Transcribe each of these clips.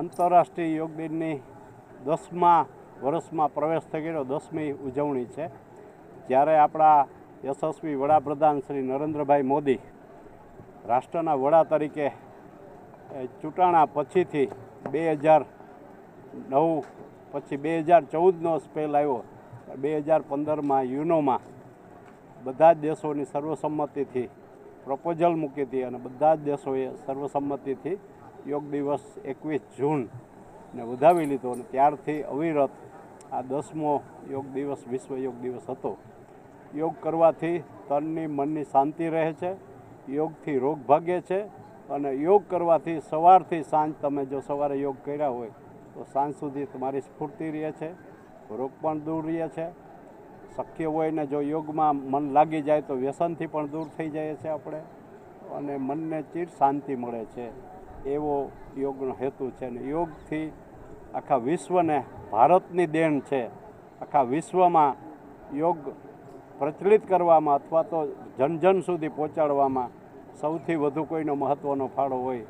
આંતરરાષ્ટ્રીય યોગ દિનની દસમા વર્ષમાં પ્રવેશ થઈ ગયેલો, દસમી ઉજવણી છે. જ્યારે આપણા યશસ્વી વડાપ્રધાન શ્રી નરેન્દ્રભાઈ મોદી રાષ્ટ્રના વડા તરીકે ચૂંટાણા પછીથી બે હજાર નવ પછી બે હજાર ચૌદનો સ્પેલ આવ્યો. બે હજાર પંદરમાં યુનોમાં બધા જ દેશોની સર્વસંમતિથી પ્રપોઝલ મૂકી હતી અને બધા જ દેશોએ સર્વસંમતિથી યોગ દિવસ એકવીસ જૂનને વધાવી લીધો અને ત્યારથી અવિરત આ દસમો યોગ દિવસ, વિશ્વ યોગ દિવસ હતો. યોગ કરવાથી તનની મનની શાંતિ રહે છે, યોગથી રોગ ભાગે છે અને યોગ કરવાથી સવારથી સાંજ તમે જો સવારે યોગ કર્યા હોય તો સાંજ સુધી તમારી સ્ફૂર્તિ રહે છે, રોગ પણ દૂર રહે છે. શક્ય હોય ને જો યોગમાં મન લાગી જાય તો વ્યસનથી પણ દૂર થઈ જાય છે આપણે અને મનને ચીર શાંતિ મળે છે. એવો યોગનો હેતુ છે ને યોગથી આખા વિશ્વને ભારતની દેણ છે. આખા વિશ્વમાં યોગ પ્રચલિત કરવામાં અથવા તો જન જન સુધી પહોંચાડવામાં સૌથી વધુ કોઈનો મહત્ત્વનો ફાળો હોય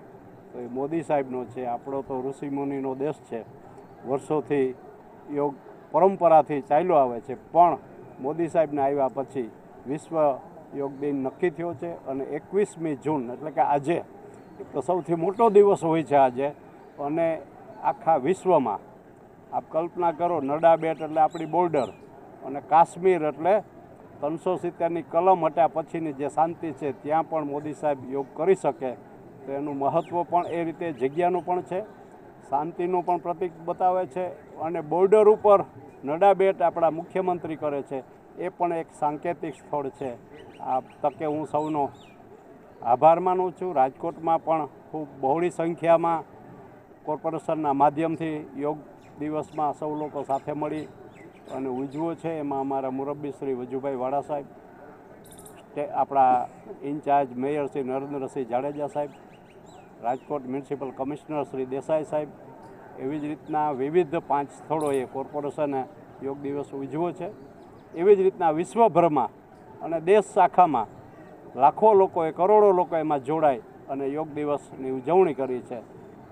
તો એ મોદી સાહેબનો છે. આપણો તો ઋષિમુનિનો દેશ છે. વર્ષોથી યોગ પરંપરાથી ચાલ્યો આવે છે. પણ મોદી સાહેબને આવ્યા પછી વિશ્વ યોગ દિન નક્કી થયો છે અને એકવીસમી જૂન, એટલે કે આજે તો સૌથી મોટો દિવસ હોય છે આજે. અને આખા વિશ્વમાં આપ કલ્પના કરો, નડા બેટ એટલે આપણી બોર્ડર અને કાશ્મીર એટલે ત્રણસો સિત્તેરની કલમ હટ્યા પછીની જે શાંતિ છે, ત્યાં પણ મોદી સાહેબ યોગ કરી શકે. તો એનું મહત્ત્વ પણ એ રીતે જગ્યાનું પણ છે, શાંતિનું પણ પ્રતીક બતાવે છે અને બોર્ડર ઉપર નડા બેટ આપણા મુખ્યમંત્રી કરે છે. એ પણ એક સાંકેતિક સ્થળ છે. આ તકે હું સૌનો આભાર માનું છું. રાજકોટમાં પણ ખૂબ બહોળી સંખ્યામાં કોર્પોરેશનના માધ્યમથી યોગ દિવસમાં સૌ લોકો સાથે મળી અને ઉજવો છે. એમાં અમારા મુરબ્બી શ્રી વજુભાઈ વાડા સાહેબ આપણા ઇન્ચાર્જ મેયર શ્રી નરેન્દ્રસિંહ જાડેજા સાહેબ, રાજકોટ મ્યુનિસિપલ કમિશનર શ્રી દેસાઈ સાહેબ, એવી જ રીતના વિવિધ પાંચ સ્થળોએ કોર્પોરેશને યોગ દિવસ ઉજવો છે. એવી જ રીતના વિશ્વભરમાં અને દેશ શાખામાં લાખો લોકોએ, કરોડો લોકો એમાં જોડાય અને યોગ દિવસની ઉજવણી કરી છે.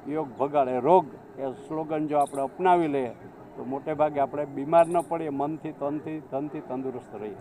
યોગ ભગાડે રોગ એ સ્લોગન જો આપણે અપનાવી લઈએ, તો મોટે ભાગે આપણે બીમાર ન પડીએ, મનથી તનથી, ધનથી તંદુરસ્ત રહીએ.